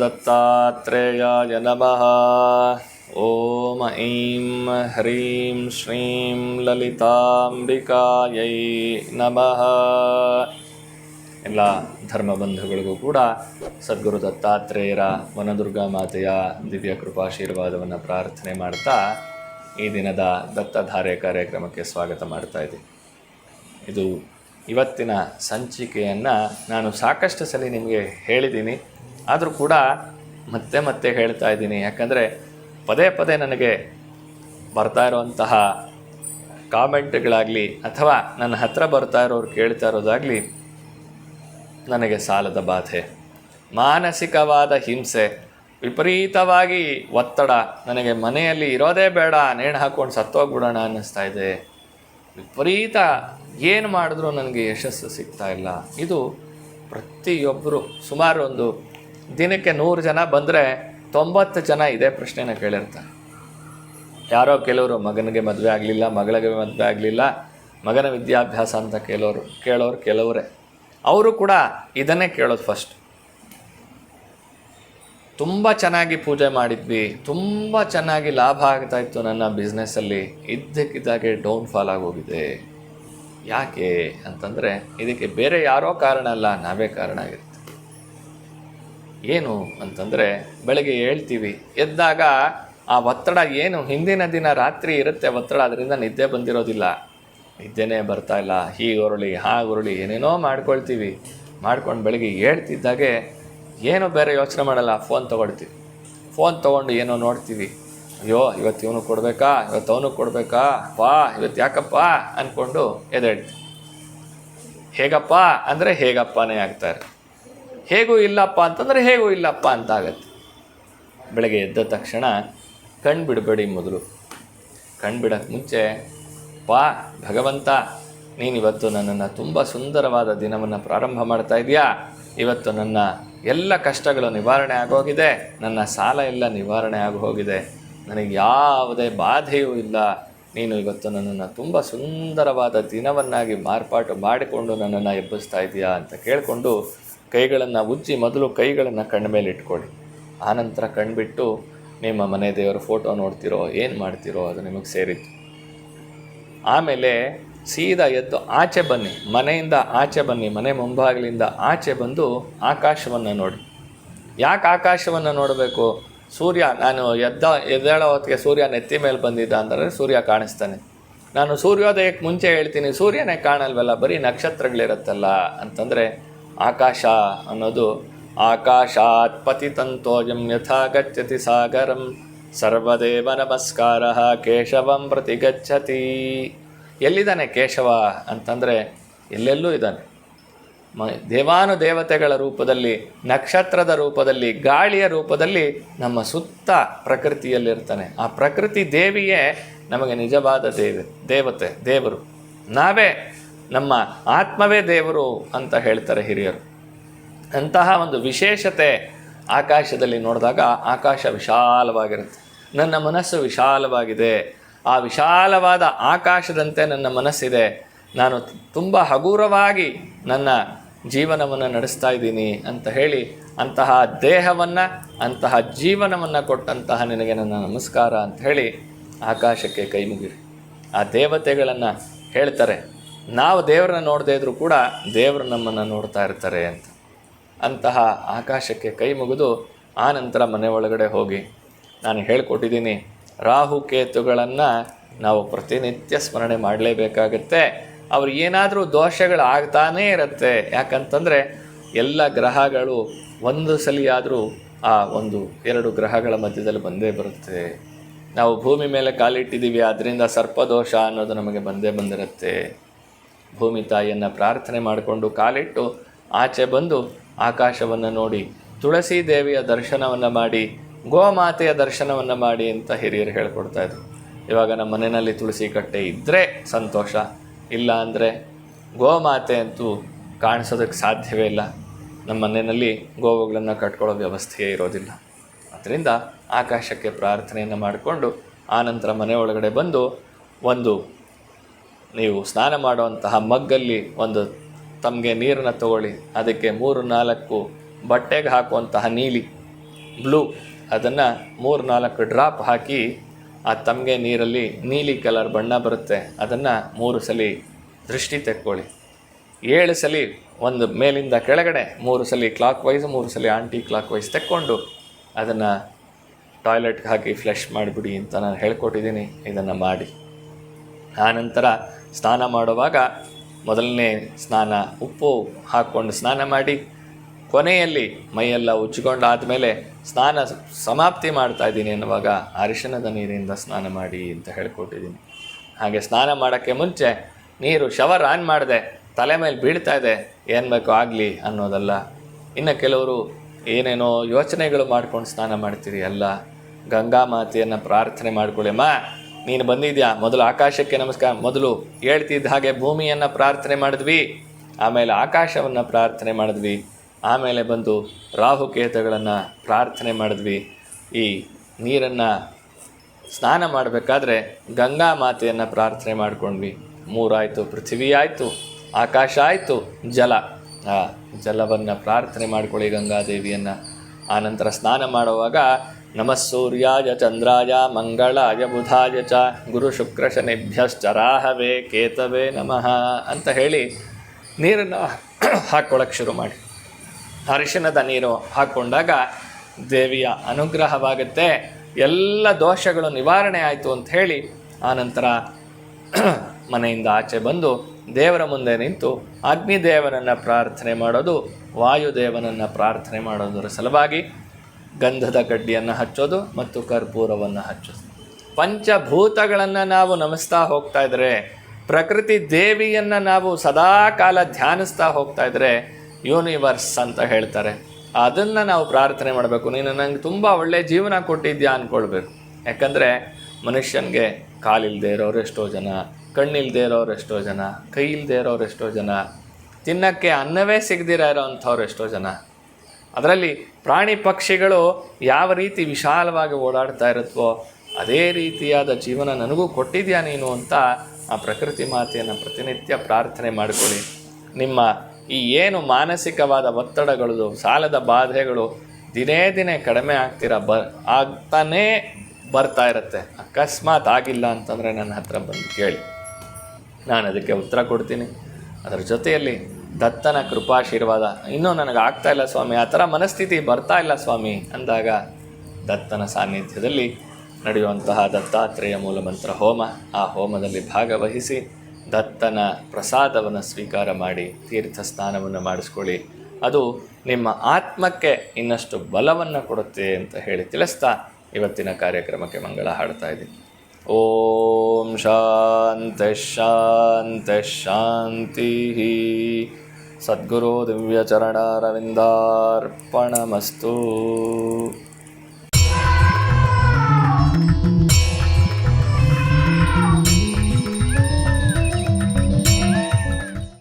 दत्तात्रेयाय नमः ॐ ऐं ह्रीं श्रीं ಲಲಿತಾಂಬಿಕಾಯೈ ನಮಃ ಎಲ್ಲ ಧರ್ಮಬಂಧುಗಳಿಗೂ ಕೂಡ ಸದ್ಗುರು ದತ್ತಾತ್ರೇಯರ ವನದುರ್ಗಾ ಮಾತೆಯ ದಿವ್ಯ ಕೃಪಾಶೀರ್ವಾದವನ್ನು ಪ್ರಾರ್ಥನೆ ಮಾಡ್ತಾ ಈ ದಿನದ ದತ್ತಧಾರೆ ಕಾರ್ಯಕ್ರಮಕ್ಕೆ ಸ್ವಾಗತ ಮಾಡ್ತಾ ಇದ್ದೀನಿ ಇದು ಇವತ್ತಿನ ಸಂಚಿಕೆಯನ್ನು ನಾನು ಸಾಕಷ್ಟು ಸಲ ನಿಮಗೆ ಹೇಳಿದ್ದೀನಿ. ಆದರೂ ಕೂಡ ಮತ್ತೆ ಮತ್ತೆ ಹೇಳ್ತಾ ಇದ್ದೀನಿ. ಯಾಕಂದರೆ ಪದೇ ಪದೇ ನನಗೆ ಬರ್ತಾ ಇರುವಂತಹ ಕಾಮೆಂಟ್ಗಳಾಗಲಿ ಅಥವಾ ನನ್ನ ಹತ್ರ ಬರ್ತಾ ಇರೋರು ಕೇಳ್ತಾ ಇರೋದಾಗಲಿ ನನಗೆ ಸಾಲದ ಬಾಧೆ. ಮಾನಸಿಕವಾದ ಹಿಂಸೆ, ವಿಪರೀತವಾಗಿ ಒತ್ತಡ, ನನಗೆ ಮನೆಯಲ್ಲಿ ಇರೋದೇ ಬೇಡ, ನೇಣು ಹಾಕ್ಕೊಂಡು ಸತ್ತೋಗ್ಬಿಡೋಣ ಅನ್ನಿಸ್ತಾ ಇದೆ. ವಿಪರೀತ ಏನು ಮಾಡಿದ್ರೂ ನನಗೆ ಯಶಸ್ಸು ಸಿಗ್ತಾ ಇಲ್ಲ. ಇದು ಪ್ರತಿಯೊಬ್ಬರು ಸುಮಾರು ಒಂದು ದಿನಕ್ಕೆ ನೂರು ಜನ ಬಂದರೆ ತೊಂಬತ್ತು ಜನ ಇದೇ ಪ್ರಶ್ನೆನ ಕೇಳಿರ್ತಾರೆ. ಯಾರೋ ಕೆಲವರು ಮಗನಿಗೆ ಮದುವೆ ಆಗಲಿಲ್ಲ, ಮಗಳಿಗೆ ಮದುವೆ ಆಗಲಿಲ್ಲ, ಮಗನ ವಿದ್ಯಾಭ್ಯಾಸ ಅಂತ ಕೇಳೋರು ಕೇಳೋರು ಕೆಲವರೇ. ಅವರು ಕೂಡ ಇದನ್ನೇ ಕೇಳೋದು ಫಸ್ಟ್ ತುಂಬ ಚೆನ್ನಾಗಿ ಪೂಜೆ ಮಾಡಿದ್ವಿ. ತುಂಬ ಚೆನ್ನಾಗಿ ಲಾಭ ಆಗ್ತಾ ಇತ್ತು ನನ್ನ ಬಿಸ್ನೆಸ್ಸಲ್ಲಿ ಇದ್ದಕ್ಕಿದ್ದಾಗೆ ಡೌನ್ ಫಾಲ್ ಆಗೋಗಿದೆ. ಯಾಕೆ ಅಂತಂದರೆ ಇದಕ್ಕೆ ಬೇರೆ ಯಾರೋ ಕಾರಣ ಅಲ್ಲ, ನಾವೇ ಕಾರಣ ಆಗಿರ್ತೀವಿ ಏನು ಅಂತಂದರೆ ಬೆಳಗ್ಗೆ ಹೇಳ್ತೀವಿ, ಎದ್ದಾಗ ಆ ಒತ್ತಡ ಏನು? ಹಿಂದಿನ ದಿನ ರಾತ್ರಿ ಇರುತ್ತೆ ಒತ್ತಡ ಅದರಿಂದ ನಿದ್ದೆ ಬಂದಿರೋದಿಲ್ಲ. ನಿದ್ದೆನೇ ಬರ್ತಾ ಇಲ್ಲ. ಹೀಗೆ ಉರುಳಿ, ಹಾಗೆ ಉರುಳಿ ಏನೇನೋ ಮಾಡ್ಕೊಳ್ತೀವಿ. ಮಾಡ್ಕೊಂಡು ಬೆಳಗ್ಗೆ ಹೇಳ್ತಿದ್ದಾಗೆ ಏನು ಬೇರೆ ಯೋಚನೆ ಮಾಡಲ್ಲ ಫೋನ್ ತೊಗೊಳ್ತೀವಿ ಫೋನ್ ತೊಗೊಂಡು ಏನೋ ನೋಡ್ತೀವಿ. ಅಯ್ಯೋ, ಇವತ್ತು ಇವನು ಕೊಡಬೇಕಾ? ಇವತ್ತು ಅವನು ಕೊಡಬೇಕಾ? ಪಾ, ಇವತ್ತು ಯಾಕಪ್ಪ? ಅಂದ್ಕೊಂಡು ಎದೇಳ್ತೀವಿ ಹೇಗಪ್ಪ ಅಂದರೆ ಹೇಗಪ್ಪನೇ ಆಗ್ತಾರೆ. ಹೇಗೂ ಇಲ್ಲಪ್ಪ ಅಂತಂದರೆ ಹೇಗೂ ಇಲ್ಲಪ್ಪ ಅಂತ ಆಗತ್ತೆ ಬೆಳಗ್ಗೆ ಎದ್ದ ತಕ್ಷಣ ಕಣ್ಣು ಬಿಡಬೇಡಿ ಮೊದಲು. ಕಣ್ಣು ಬಿಡೋಕ್ಕೆ ಮುಂಚೆ, ಪಾ, ಭಗವಂತ, ನೀನಿವತ್ತು ನನ್ನನ್ನು ತುಂಬ ಸುಂದರವಾದ ದಿನವನ್ನು ಪ್ರಾರಂಭ ಮಾಡ್ತಾ ಇದೆಯಾ? ಇವತ್ತು ನನ್ನ ಎಲ್ಲ ಕಷ್ಟಗಳು ನಿವಾರಣೆ ಆಗೋಗಿದೆ. ನನ್ನ ಸಾಲ ಎಲ್ಲ ನಿವಾರಣೆ ಆಗಿ ಹೋಗಿದೆ ನನಗೆ ಯಾವುದೇ ಬಾಧೆಯೂ ಇಲ್ಲ. ನೀನು ಇವತ್ತು ನನ್ನನ್ನು ತುಂಬ ಸುಂದರವಾದ ದಿನವನ್ನಾಗಿ ಮಾರ್ಪಾಟು ಮಾಡಿಕೊಂಡು ನನ್ನನ್ನು ಎಬ್ಬಿಸ್ತಾ ಇದೆಯಾ ಅಂತ ಕೇಳಿಕೊಂಡು ಕೈಗಳನ್ನು ಉಜ್ಜಿ ಮೊದಲು ಕೈಗಳನ್ನು ಕಣ್ಣ ಮೇಲೆ ಇಟ್ಕೊಳ್ಳಿ. ಆನಂತರ ಕಣ್ಬಿಟ್ಟು ನಿಮ್ಮ ಮನೆ ದೇವರ ಫೋಟೋ ನೋಡ್ತಿರೋ, ಏನು ಮಾಡ್ತಿರೋ ಅದು ನಿಮಗೆ ಸೇರಿತ್ತು ಆಮೇಲೆ ಸೀದಾ ಎದ್ದು ಆಚೆ ಬನ್ನಿ, ಮನೆಯಿಂದ ಆಚೆ ಬನ್ನಿ, ಮನೆ ಮುಂಭಾಗಲಿಂದ ಆಚೆ ಬಂದು ಆಕಾಶವನ್ನು ನೋಡಿ. ಯಾಕೆ ಆಕಾಶವನ್ನು ನೋಡಬೇಕು? ಸೂರ್ಯ, ನಾನು ಎದ್ದ, ಎದ್ದೇಳೋ ಹೊತ್ತಿಗೆ ಸೂರ್ಯ ನೆತ್ತಿ ಮೇಲೆ ಬಂದಿದ್ದ ಅಂದರೆ ಸೂರ್ಯ ಕಾಣಿಸ್ತಾನೆ. ನಾನು ಸೂರ್ಯೋದಯಕ್ಕೆ ಮುಂಚೆ ಹೇಳ್ತೀನಿ, ಸೂರ್ಯನೇ ಕಾಣಲ್ವಲ್ಲ, ಬರೀ ನಕ್ಷತ್ರಗಳಿರುತ್ತಲ್ಲ ಅಂತಂದರೆ ಆಕಾಶ ಅನ್ನೋದು ಆಕಾಶಾತ್ ಪತಿತಂತೋಯಂ ಯಥಾ ಗಚ್ಚತಿ ಸಾಗರಂ, ಸರ್ವದೇವ ನಮಸ್ಕಾರ ಕೇಶವಂ ಪ್ರತಿ ಗಚ್ಚತಿ ಎಲ್ಲಿದ್ದಾನೆ ಕೇಶವ ಅಂತಂದರೆ ಎಲ್ಲೆಲ್ಲೂ ಇದ್ದಾನೆ. ಮ, ದೇವಾನು ದೇವತೆಗಳ ರೂಪದಲ್ಲಿ, ನಕ್ಷತ್ರದ ರೂಪದಲ್ಲಿ, ಗಾಳಿಯ ರೂಪದಲ್ಲಿ ನಮ್ಮ ಸುತ್ತ ಪ್ರಕೃತಿಯಲ್ಲಿರ್ತಾನೆ. ಆ ಪ್ರಕೃತಿ ದೇವಿಯೇ ನಮಗೆ ನಿಜವಾದ ದೇವಿ, ದೇವತೆ, ದೇವರು. ನಾವೇ ನಮ್ಮ ಆತ್ಮವೇ ದೇವರು ಅಂತ ಹೇಳ್ತಾರೆ ಹಿರಿಯರು. ಅಂತಹ ಒಂದು ವಿಶೇಷತೆ ಆಕಾಶದಲ್ಲಿ ನೋಡಿದಾಗ ಆಕಾಶ ವಿಶಾಲವಾಗಿರುತ್ತೆ. ನನ್ನ ಮನಸ್ಸು ವಿಶಾಲವಾಗಿದೆ. ಆ ವಿಶಾಲವಾದ ಆಕಾಶದಂತೆ ನನ್ನ ಮನಸ್ಸಿದೆ. ನಾನು ತುಂಬ ಹಗುರವಾಗಿ ನನ್ನ ಜೀವನವನ್ನು ನಡೆಸ್ತಾ ಇದ್ದೀನಿ ಅಂತ ಹೇಳಿ ಅಂತಹ ದೇಹವನ್ನು, ಅಂತಹ ಜೀವನವನ್ನು ಕೊಟ್ಟಂತಹ ನಿನಗೆ ನನ್ನ ನಮಸ್ಕಾರ ಅಂತ ಹೇಳಿ ಆಕಾಶಕ್ಕೆ ಕೈ ಮುಗಿರಿ. ಆ ದೇವತೆಗಳನ್ನು ಹೇಳ್ತಾರೆ, ನಾವು ದೇವರನ್ನ ನೋಡದೇ ಇದ್ರೂ ಕೂಡ ದೇವರು ನಮ್ಮನ್ನು ನೋಡ್ತಾ ಇರ್ತಾರೆ ಅಂತ. ಅಂತಹ ಆಕಾಶಕ್ಕೆ ಕೈ ಮುಗಿದು ಆ ನಂತರ ಮನೆ ಒಳಗಡೆ ಹೋಗಿ ನಾನು ಹೇಳಿಕೊಟ್ಟಿದ್ದೀನಿ ರಾಹು ಕೇತುಗಳನ್ನು ನಾವು ಪ್ರತಿನಿತ್ಯ ಸ್ಮರಣೆ ಮಾಡಲೇಬೇಕಾಗತ್ತೆ. ಅವ್ರು ಏನಾದರೂ ದೋಷಗಳು ಆಗ್ತಾನೇ ಇರುತ್ತೆ. ಯಾಕಂತಂದರೆ ಎಲ್ಲ ಗ್ರಹಗಳು ಒಂದು ಸಲಿಯಾದರೂ ಆ ಒಂದು ಎರಡು ಗ್ರಹಗಳ ಮಧ್ಯದಲ್ಲಿ ಬಂದೇ ಬರುತ್ತೆ. ನಾವು ಭೂಮಿ ಮೇಲೆ ಕಾಲಿಟ್ಟಿದ್ದೀವಿ ಅದರಿಂದ ಸರ್ಪದೋಷ ಅನ್ನೋದು ನಮಗೆ ಬಂದೇ ಬಂದಿರುತ್ತೆ. ಭೂಮಿ ತಾಯಿಯನ್ನು ಪ್ರಾರ್ಥನೆ ಮಾಡಿಕೊಂಡು ಕಾಲಿಟ್ಟು ಆಚೆ ಬಂದು ಆಕಾಶವನ್ನು ನೋಡಿ ತುಳಸಿ ದೇವಿಯ ದರ್ಶನವನ್ನು ಮಾಡಿ ಗೋಮಾತೆಯ ದರ್ಶನವನ್ನು ಮಾಡಿ ಅಂತ ಹಿರಿಯರು ಹೇಳ್ಕೊಡ್ತಾ ಇದ್ರು. ಇವಾಗ ನಮ್ಮ ಮನೆಯಲ್ಲಿ ತುಳಸಿ ಕಟ್ಟೆ ಇದ್ದರೆ ಸಂತೋಷ, ಇಲ್ಲ ಅಂದರೆ ಗೋಮಾತೆ ಅಂತೂ ಕಾಣಿಸೋದಕ್ಕೆ ಸಾಧ್ಯವೇ ಇಲ್ಲ. ನಮ್ಮ ಮನೆಯಲ್ಲಿ ಗೋವುಗಳನ್ನು ಕಟ್ಕೊಳ್ಳೋ ವ್ಯವಸ್ಥೆಯೇ ಇರೋದಿಲ್ಲ. ಅದರಿಂದ ಆಕಾಶಕ್ಕೆ ಪ್ರಾರ್ಥನೆಯನ್ನು ಮಾಡಿಕೊಂಡು ಆನಂತರ ಮನೆ ಒಳಗಡೆ ಬಂದು ಒಂದು ನೀವು ಸ್ನಾನ ಮಾಡುವಂತಹ ಮಗ್ಗಲ್ಲಿ ಒಂದು ತಮಗೆ ನೀರನ್ನು ತಗೊಳ್ಳಿ. ಅದಕ್ಕೆ ಮೂರು ನಾಲ್ಕು ಬಟ್ಟೆಗೆ ಹಾಕುವಂತಹ ನೀಲಿ ಬ್ಲೂ ಅದನ್ನು ಮೂರು ನಾಲ್ಕು ಡ್ರಾಪ್ ಹಾಕಿ ಆ ತಮಗೆ ನೀರಲ್ಲಿ ನೀಲಿ ಕಲರ್ ಬಣ್ಣ ಬರುತ್ತೆ. ಅದನ್ನು ಮೂರು ಸಲ ದೃಷ್ಟಿ ತೆಕ್ಕೊಳ್ಳಿ. ಏಳು ಸಲ ಒಂದು ಮೇಲಿಂದ ಕೆಳಗಡೆ ಮೂರು ಸಲ ಕ್ಲಾಕ್ ವೈಸ್ ಮೂರು ಸಲ ಆಂಟಿ ಕ್ಲಾಕ್ ವೈಸ್ ತೆಕ್ಕೊಂಡು ಅದನ್ನು ಟಾಯ್ಲೆಟ್ಗೆ ಹಾಕಿ ಫ್ಲಶ್ ಮಾಡಿಬಿಡಿ ಅಂತ ನಾನು ಹೇಳ್ಕೊಟ್ಟಿದ್ದೀನಿ. ಇದನ್ನು ಮಾಡಿ. ಆನಂತರ ಸ್ನಾನ ಮಾಡುವಾಗ ಮೊದಲನೇ ಸ್ನಾನ ಉಪ್ಪು ಹಾಕ್ಕೊಂಡು ಸ್ನಾನ ಮಾಡಿ. ಕೊನೆಯಲ್ಲಿ ಮೈಯೆಲ್ಲ ಉಜ್ಜಿಕೊಂಡಾದಮೇಲೆ ಸ್ನಾನ ಸಮಾಪ್ತಿ ಮಾಡ್ತಾ ಇದ್ದೀನಿ ಅನ್ನುವಾಗ ಅರಿಶಿಣದ ನೀರಿಂದ ಸ್ನಾನ ಮಾಡಿ ಅಂತ ಹೇಳ್ಕೊಟ್ಟಿದ್ದೀನಿ. ಹಾಗೆ ಸ್ನಾನ ಮಾಡೋಕ್ಕೆ ಮುಂಚೆ ನೀರು ಶವರ್ ಆನ್ ಮಾಡಿದೆ, ತಲೆ ಮೇಲೆ ಬೀಳ್ತಾ ಇದೆ, ಏನು ಬೇಕು ಆಗಲಿ ಅನ್ನೋದಲ್ಲ. ಇನ್ನು ಕೆಲವರು ಏನೇನೋ ಯೋಚನೆಗಳು ಮಾಡ್ಕೊಂಡು ಸ್ನಾನ ಮಾಡ್ತೀರಿ ಅಲ್ಲ, ಗಂಗಾ ಮಾತೆಯನ್ನು ಪ್ರಾರ್ಥನೆ ಮಾಡ್ಕೊಳ್ಳಿ. ನೀನು ಬಂದಿದ್ಯಾ? ಮೊದಲು ಆಕಾಶಕ್ಕೆ ನಮಸ್ಕಾರ. ಮೊದಲು ಹೇಳ್ತಿದ್ದ ಹಾಗೆ ಭೂಮಿಯನ್ನು ಪ್ರಾರ್ಥನೆ ಮಾಡಿದ್ವಿ, ಆಮೇಲೆ ಆಕಾಶವನ್ನು ಪ್ರಾರ್ಥನೆ ಮಾಡಿದ್ವಿ. ಆಮೇಲೆ ಬಂದು ರಾಹುಕೇತುಗಳನ್ನು ಪ್ರಾರ್ಥನೆ ಮಾಡಿದ್ವಿ. ಈ ನೀರನ್ನು ಸ್ನಾನ ಮಾಡಬೇಕಾದ್ರೆ ಗಂಗಾ ಮಾತೆಯನ್ನು ಪ್ರಾರ್ಥನೆ ಮಾಡ್ಕೊಂಡ್ವಿ. ಮೂರಾಯಿತು, ಪೃಥ್ವಿ ಆಯಿತು, ಆಕಾಶ ಆಯಿತು, ಜಲ. ಆ ಜಲವನ್ನು ಪ್ರಾರ್ಥನೆ ಮಾಡ್ಕೊಳ್ಳಿ ಗಂಗಾದೇವಿಯನ್ನು. ಆನಂತರ ಸ್ನಾನ ಮಾಡುವಾಗ ನಮಃ ಸೂರ್ಯಾಯ ಚಂದ್ರಾಯ ಮಂಗಳಾಯ ಬುಧಾಯ ಚ ಗುರು ಶುಕ್ರ ಶನಿಭ್ಯಶ್ಚರಾಹವೇ ಕೇತವೇ ನಮಃ ಅಂತ ಹೇಳಿ ನೀರನ್ನು ಹಾಕ್ಕೊಳಕ್ಕೆ ಶುರು ಮಾಡಿ. ಅರಿಶಿಣದ ನೀರು ಹಾಕ್ಕೊಂಡಾಗ ದೇವಿಯ ಅನುಗ್ರಹವಾಗುತ್ತೆ. ಎಲ್ಲ ದೋಷಗಳು ನಿವಾರಣೆ ಆಯಿತು ಅಂತ ಹೇಳಿ ಆನಂತರ ಮನೆಯಿಂದ ಆಚೆ ಬಂದು ದೇವರ ಮುಂದೆ ನಿಂತು ಅಗ್ನಿದೇವನನ್ನು ಪ್ರಾರ್ಥನೆ ಮಾಡೋದು, ವಾಯುದೇವನನ್ನು ಪ್ರಾರ್ಥನೆ ಮಾಡೋದರ ಸಲುವಾಗಿ ಗಂಧದ ಕಡ್ಡಿಯನ್ನು ಹಚ್ಚೋದು ಮತ್ತು ಕರ್ಪೂರವನ್ನು ಹಚ್ಚೋದು. ಪಂಚಭೂತಗಳನ್ನು ನಾವು ನಮಿಸ್ತಾ ಹೋಗ್ತಾ ಇದ್ರೆ, ಪ್ರಕೃತಿ ದೇವಿಯನ್ನು ನಾವು ಸದಾ ಕಾಲ ಧ್ಯಾನಿಸ್ತಾ ಹೋಗ್ತಾ ಇದ್ರೆ ಯೂನಿವರ್ಸ್ ಅಂತ ಹೇಳ್ತಾರೆ. ಅದನ್ನು ನಾವು ಪ್ರಾರ್ಥನೆ ಮಾಡಬೇಕು. ನೀನು ನನಗೆ ತುಂಬ ಒಳ್ಳೆಯ ಜೀವನ ಕೊಟ್ಟಿದ್ಯಾ ಅಂದ್ಕೊಳ್ಬೇಕು ಯಾಕಂದರೆ ಮನುಷ್ಯನಿಗೆ ಕಾಲಿಲ್ಲದೆ ಇರೋರು ಎಷ್ಟೋ ಜನ ಕಣ್ಣಿಲ್ಲದೆ ಇರೋರು ಎಷ್ಟೋ ಜನ ಕೈ ಇಲ್ಲದೆ ಇರೋರು ಎಷ್ಟೋ ಜನ, ತಿನ್ನಕ್ಕೆ ಅನ್ನವೇ ಸಿಗದಿರ ಇರೋವಂಥವ್ರು ಎಷ್ಟೋ ಜನ. ಅದರಲ್ಲಿ ಪ್ರಾಣಿ ಪಕ್ಷಿಗಳು ಯಾವ ರೀತಿ ವಿಶಾಲವಾಗಿ ಓಡಾಡ್ತಾ ಇರುತ್ತೋ ಅದೇ ರೀತಿಯಾದ ಜೀವನ ನನಗೂ ಕೊಟ್ಟಿದ್ಯಾ ನೀನು ಅಂತ ಆ ಪ್ರಕೃತಿ ಮಾತೆಯನ್ನು ಪ್ರತಿನಿತ್ಯ ಪ್ರಾರ್ಥನೆ ಮಾಡಿಕೊಳ್ಳಿ. ನಿಮ್ಮ ಈ ಏನು ಮಾನಸಿಕವಾದ ಒತ್ತಡಗಳು, ಸಾಲದ ಬಾಧೆಗಳು ದಿನೇ ದಿನೇ ಕಡಿಮೆ ಆಗ್ತಿರ? ಬ, ಆಗ್ತಾನೇ ಬರ್ತಾ ಇರುತ್ತೆ. ಅಕಸ್ಮಾತ್ ಆಗಿಲ್ಲ ಅಂತಂದರೆ ನನ್ನ ಹತ್ರ ಬಂದು ಕೇಳಿ. ನಾನು ಅದಕ್ಕೆ ಉತ್ತರ ಕೊಡ್ತೀನಿ. ಅದರ ಜೊತೆಯಲ್ಲಿ ದತ್ತನ ಕೃಪಾಶೀರ್ವಾದ. ಇನ್ನೂ ನನಗೆ ಆಗ್ತಾ ಇಲ್ಲ ಸ್ವಾಮಿ. ಆ ಥರ ಮನಸ್ಥಿತಿ ಬರ್ತಾ ಇಲ್ಲ ಸ್ವಾಮಿ. ಅಂದಾಗ ದತ್ತನ ಸಾನ್ನಿಧ್ಯದಲ್ಲಿ ನಡೆಯುವಂತಹ ದತ್ತಾತ್ರೇಯ ಮೂಲಮಂತ್ರ ಹೋಮ, ಆ ಹೋಮದಲ್ಲಿ ಭಾಗವಹಿಸಿ ದತ್ತನ ಪ್ರಸಾದವನ್ನು ಸ್ವೀಕಾರ ಮಾಡಿ ತೀರ್ಥ ಸ್ನಾನವನ್ನು ಮಾಡಿಸ್ಕೊಳ್ಳಿ. ಅದು ನಿಮ್ಮ ಆತ್ಮಕ್ಕೆ ಇನ್ನಷ್ಟು ಬಲವನ್ನು ಕೊಡುತ್ತೆ ಅಂತ ಹೇಳಿ ತಿಳಿಸ್ತಾ ಇವತ್ತಿನ ಕಾರ್ಯಕ್ರಮಕ್ಕೆ ಮಂಗಳ ಹಾಡ್ತಾ ಇದ್ದೀನಿ. ಓಂ ಶಾಂತ ಶಾಂತ ಶಾಂತಿ. ಸದ್ಗುರು ದಿವ್ಯಚರಣಾರವಿಂದಾರ್ಪಣಮಸ್ತು.